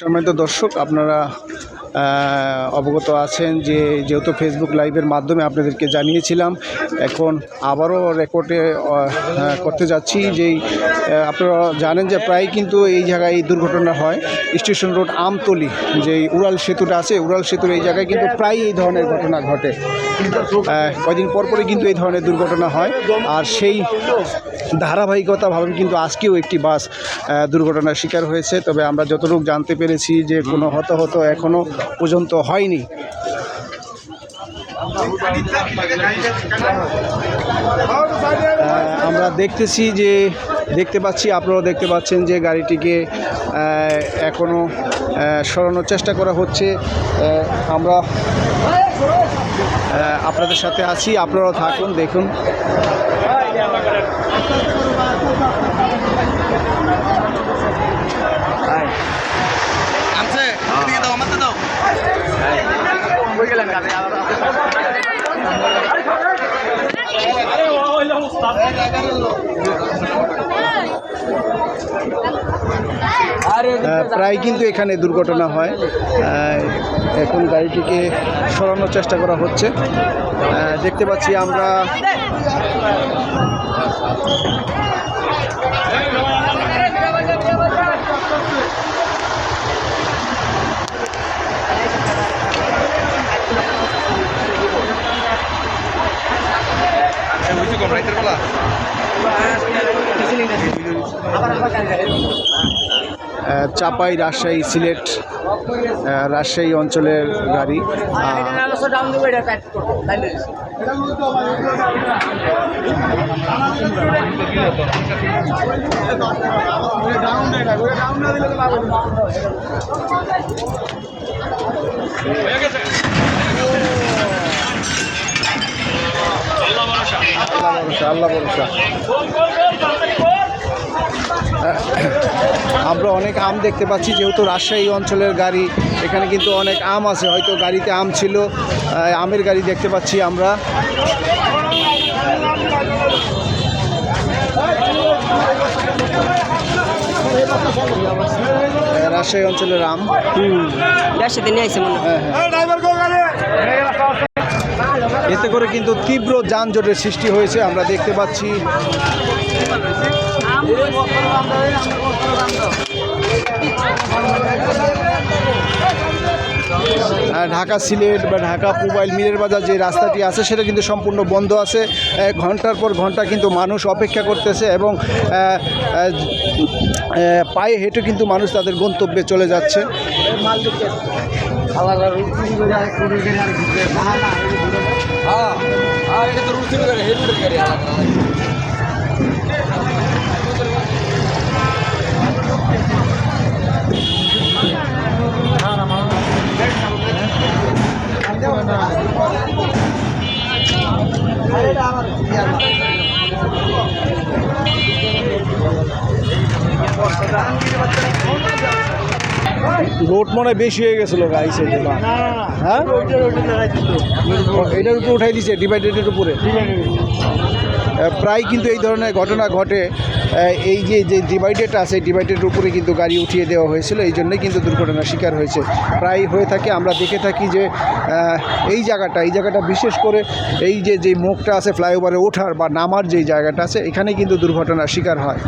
সম্মানিত দর্শক, আপনারা অবগত আছেন যে যেহেতু ফেসবুক লাইভের মাধ্যমে আপনাদেরকে জানিয়েছিলাম, এখন আবারও রেকর্ডে করতে যাচ্ছি যেই আপনারা জানেন যে প্রায় কিন্তু এই জায়গায় এই দুর্ঘটনা হয়। স্টেশন রোড আমতলি, যেই উড়াল সেতুটা আছে, উড়াল সেতুর এই জায়গায় কিন্তু প্রায় এই ধরনের ঘটনা ঘটে। কয়দিন পর পরই কিন্তু এই ধরনের দুর্ঘটনা হয়। আর সেই ধারাবাহিকতাভাবে কিন্তু আজকেও একটি বাস দুর্ঘটনার শিকার হয়েছে। তবে আমরা যতটুকু জানতে পেরেছি যে কোনো হতাহত এখনও পর্যন্ত হয়নি। আমরা দেখতেছি যে দেখতে পাচ্ছি আপনারাও দেখতে পাচ্ছেন যে গাড়িটিকে আহ, সরানোর চেষ্টা করা হচ্ছে। আমরা আপনাদের সাথে আছি আপনারাও থাকুন দেখুন। প্রায় কিন্তু এখানে দুর্ঘটনা হয়। এখন গাড়িটিকে সরানোর চেষ্টা করা হচ্ছে। দেখতে পাচ্ছি আমরা কম রাইতের বেলা চাপাই রাজশাহী সিলেট রাজশাহী অঞ্চলের গাড়ি। আহ, আল্লাহ ভরসা আল্লাহ ভরসা। আমরা অনেক আম দেখতে পাচ্ছি যেহেতু রাজশাহী অঞ্চলের গাড়ি এখানে কিন্তু অনেক আম আছে। হয়তো গাড়িতে আম ছিল আমের গাড়ি দেখতে পাচ্ছি আমরা। রাজশাহী অঞ্চলের আম। মনে হ্যাঁ। হ্যাঁ এতে করে কিন্তু তীব্র যানজটের সৃষ্টি হয়েছে আমরা দেখতে পাচ্ছি। ঢাকা সিলেট বা ঢাকা মোবাইল মিরের বাজার যে রাস্তাটি আছে, সেটা কিন্তু সম্পূর্ণ বন্ধ আছে। ঘণ্টার পর ঘণ্টা কিন্তু মানুষ অপেক্ষা করতেছে এবং পায়ে হেঁটে কিন্তু মানুষ তাদের গন্তব্যে চলে যাচ্ছে। হ্যাঁ লোড মনে হয় বেশি হয়ে গেছিল গাইছে হ্যাঁ? এটার উপরে উঠাই দিছে ডিভাইডেডের উপরে? প্রায় কিন্তু এই ধরনের ঘটনা ঘটে। এই যে যে ডিভাইডেড আছে ডিভাইডের উপরে কিন্তু গাড়ি উঠিয়ে দেওয়া হয়েছিল। এই জন্যই কিন্তু দুর্ঘটনার শিকার হয়েছে। প্রায় হয়ে থাকে, আমরা দেখে থাকি যে এই জায়গাটা এই জায়গাটা বিশেষ করে এই যে যে মুখটা আছে, ফ্লাইওভারে ওঠার বা নামার যে জায়গাটা আছে এখানে কিন্তু দুর্ঘটনার শিকার হয়।